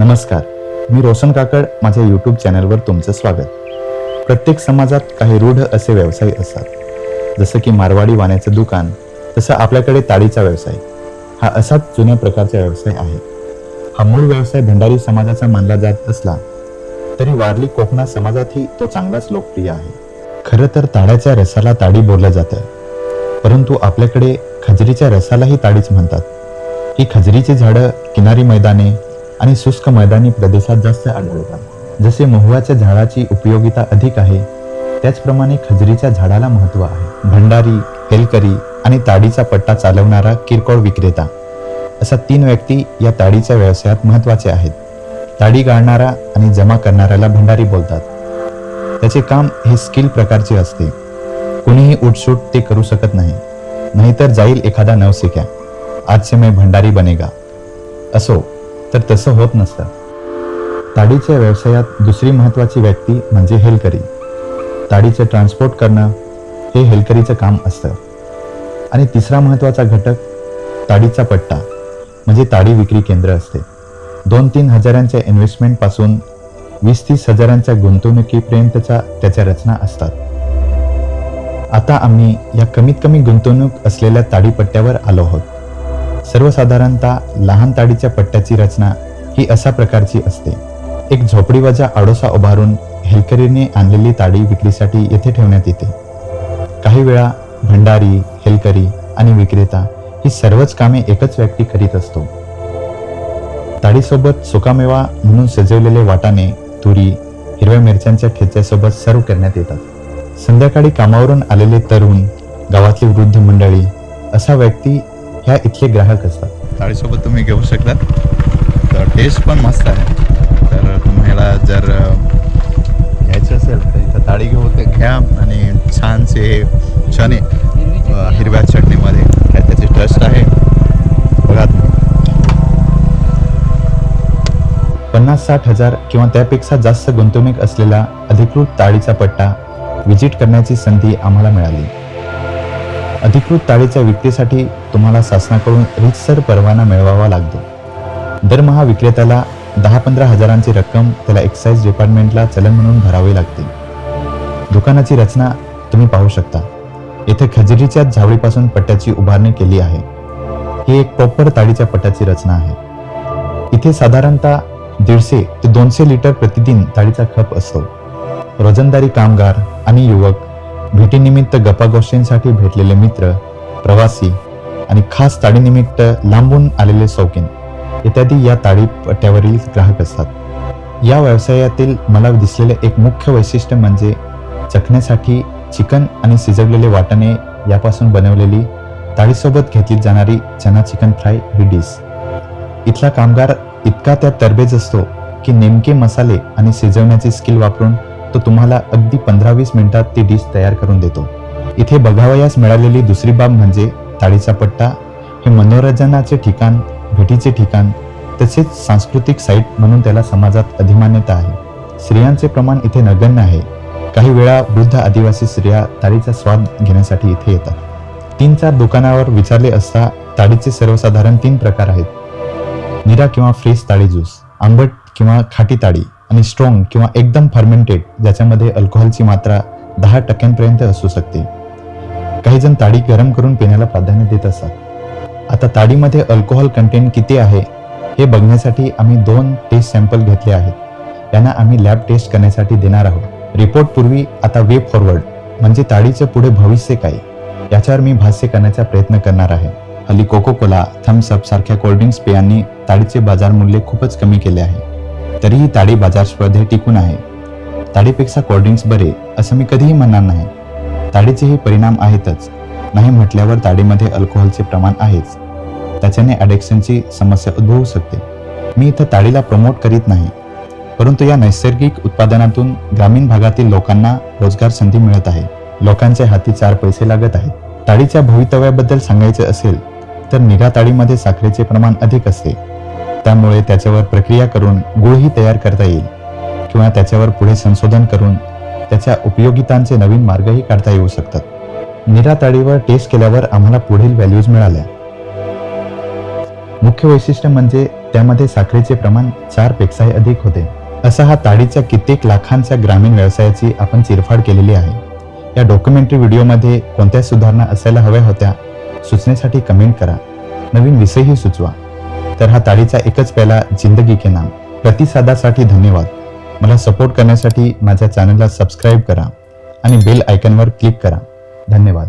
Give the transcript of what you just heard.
नमस्कार. मी रोशन काकड माझ्या यूट्यूब चॅनलवर तुमचं स्वागत. प्रत्येक समाजात काही रूढ असे व्यवसाय असतात. जसं की मारवाडी वाण्याचं दुकान तसं आपल्याकडे ताडीचा व्यवसाय. हा असाच जुन्या प्रकारचा व्यवसाय आहे. हा मूळ व्यवसाय भंडारी समाजाचा मानला जात असला तरी वारली कोकणा समाजातही तो चांगलाच लोकप्रिय आहे. खरं तर ताड्याच्या रसाला ताडी बोललं जातं. परंतु आपल्याकडे खजरीच्या रसालाही ताडीच म्हणतात. ही खजरीची झाडं किनारी मैदाने आणि शुष्क मैदानी प्रदेशात जास्त आढळतात. जसे महुआच्या झाडाची उपयोगिता अधिक आहे त्याचप्रमाणे खजरीच्या झाडाला महत्त्व आहे. भंडारी हेलकरी आणि ताडीचा पट्टा चालवणारा किरकोळ विक्रेता असा तीन व्यक्ती या ताडीच्या व्यवसायात महत्त्वाचे आहेत. ताडी गाळणारा आणि जमा करणाऱ्याला भंडारी बोलतात. त्याचे काम हे स्किल प्रकारचे असते. कुणीही उठसूट ते करू शकत नाही. नाहीतर जाईल एखादा नवशिक्या. आज से मैं भंडारी बनेगा. असो. तर तसं होत नसतं. ताडीच्या व्यवसायात दुसरी महत्त्वाची व्यक्ती म्हणजे हेलकरी. ताडीचे ट्रान्सपोर्ट करणं हे हेलकरीचं काम असतं. आणि तिसरा महत्त्वाचा घटक ताडीचा पट्टा म्हणजे ताडी विक्री केंद्र असते. दोन तीन हजारांच्या इन्व्हेस्टमेंटपासून वीस तीस हजारांच्या गुंतवणुकीपर्यंतच्या त्याच्या रचना असतात. आता आम्ही या कमीत कमी गुंतवणूक असलेल्या ताडीपट्ट्यावर आलो आहोत. सर्वसाधारणतः लहान ताडीच्या पट्ट्याची रचना ही अशा प्रकारची असते. एक झोपडीवाजा आडोसा उभारून हेलकरीने आणलेली ताडी विक्रीसाठी येथे ठेवण्यात येते. काही वेळा भंडारी हेलकरी आणि विक्रेता ही सर्वच कामे एकच व्यक्ती करीत असतो. ताडीसोबत सुकामेवा म्हणून सजवलेले वाटाणे तुरी हिरव्या मिरच्यांच्या ठेच्यासोबत सर्व करण्यात येतात. संध्याकाळी कामावरून आलेले तरुण गावातली वृद्ध मंडळी असा व्यक्ती ह्या इथले ग्राहक असतात. थाळीसोबत तुम्ही घेऊ शकतात तर टेस्ट पण मस्त आहे. तर तुम्हाला जर घ्यायचं असेल तर इथं ताळी घेऊ ते घ्या आणि छानसे चणे हिरव्या चटणीमध्ये काय त्याची टेस्ट आहे. बघा तुम्ही. पन्नास साठ हजार किंवा त्यापेक्षा जास्त गुंतवणूक असलेला अधिकृत ताळीचा पट्टा विजिट करण्याची संधी आम्हाला मिळाली. अधिकृत ताळीच्या विक्रीसाठी तुम्हाला शासनाकडून रितसर परवाना मिळवावा लागतो. दरमहा विक्रेत्याला दहा पंधरा हजारांची रक्कम त्याला एक्साईज डिपार्टमेंटला चलन म्हणून भरावी लागते. दुकानाची रचना तुम्ही पाहू शकता. येथे खजिरीच्या झावळीपासून पट्ट्याची उभारणी केली आहे. ही एक प्रॉपर ताळीच्या पट्ट्याची रचना आहे. इथे साधारणतः दीडशे ते दोनशे लिटर प्रतिदिन ताळीचा खप असतो. रोजंदारी कामगार आणि युवक भेटीनिमित्त गपागोष्टींसाठी भेटलेले मित्र प्रवासी आणि खास ताडीनिमित्त लांबून आलेले शौकीन इत्यादी या ताडी पट्ट्यावरील ग्राहक असतात. या व्यवसायातील मला दिसलेले एक मुख्य वैशिष्ट्य म्हणजे चखण्यासाठी चिकन आणि शिजवलेले वाटाणे यापासून बनवलेली ताळीसोबत घेतली जाणारी चना चिकन फ्राय ही डिश. इथला कामगार इतका त्यात तरबेज असतो की नेमके मसाले आणि शिजवण्याचे स्किल वापरून तो तुम्हाला अगदी पंधरा वीस मिनिटात ती डिश तयार करून देतो. इथे बघावयास मिळालेली दुसरी बाब म्हणजे ताळीचा पट्टा हे मनोरंजनाचे ठिकाण भेटीचे ठिकाण तसेच सांस्कृतिक साईट म्हणून त्याला समाजात अधिमान्यता आहे. स्त्रियांचे प्रमाण इथे नगण्य आहे. काही वेळा वृद्ध आदिवासी स्त्रिया ताडीचा स्वाद घेण्यासाठी इथे येतात. तीन चार दुकानावर विचारले असता ताडीचे सर्वसाधारण तीन प्रकार आहेत. निरा किंवा फ्रेश ताळी ज्यूस आंबट किंवा खाटी ताळी आणि स्ट्रॉंग किंवा एकदम फर्मेंटेड ज्याच्यामध्ये अल्कोहोलची मात्रा दहा टक्क्यांपर्यंत असू शकते. काही जण ताडी गरम करून पिण्याला प्राधान्य देत असतात. आता ताडीमध्ये अल्कोहोल कंटेंट किती आहे हे बघण्यासाठी आम्ही दोन टेस्ट सॅम्पल घेतले आहेत. त्यांना आम्ही लॅब टेस्ट करण्यासाठी देणार आहोत. रिपोर्ट पूर्वी आता वे फॉरवर्ड म्हणजे ताडीचं पुढे भविष्य काय याच्यावर मी भाष्य करण्याचा प्रयत्न करणार आहे. हल्ली कोको कोला थम्सअप सारख्या कोल्ड्रिंक्स पेयांनी ताडीचे बाजार मूल्य खूपच कमी केले आहे. तरीही ताडी बाजार स्पर्धेत टिकून आहे. ताडीपेक्षा कोल्ड्रिंक्स बरे असं मी कधीही म्हणणार नाही. ताडीचेही परिणाम आहेतच. नाही म्हटल्यावर ताडीमध्ये अल्कोहोलचे प्रमाण आहेच. त्याच्याने ॲडिक्शनची समस्या उद्भवू शकते. मी इथं ताडीला प्रमोट करीत नाही. परंतु या नैसर्गिक उत्पादनातून ग्रामीण भागातील लोकांना रोजगार संधी मिळत आहे. लोकांच्या हाती चार पैसे लागत आहेत. ताडीच्या भवितव्याबद्दल सांगायचे असेल तर निघा ताडीमध्ये साखरेचे प्रमाण अधिक असते. त्यामुळे त्याच्यावर प्रक्रिया करून गुळही तयार करता येईल किंवा त्याच्यावर पुढे संशोधन करून त्याच्या उपयोगितांचे नवीन मार्गही काढता येऊ शकतात. निरा ताडीवर टेस्ट केल्यावर आम्हाला पुढील व्हॅल्यूज मिळाल्या. मुख्य वैशिष्ट्य म्हणजे त्यामध्ये साखरेचे प्रमाण चार पेक्षाही अधिक होते. असा हा ताडीच्या कित्येक लाखांच्या ग्रामीण व्यवसायाची आपण चिरफाड केलेली आहे. या डॉक्युमेंटरी व्हिडिओमध्ये कोणत्या सुधारणा असायला हव्या होत्या सुचनेसाठी कमेंट करा. नवीन विषयही सुचवा. तर हा ताडीचा एकच प्याला जिंदगी के नाम. प्रतिसादासाठी धन्यवाद. मला सपोर्ट करण्यासाठी माझ्या चॅनलला सबस्क्राईब करा आणि बेल आयकनवर क्लिक करा. धन्यवाद.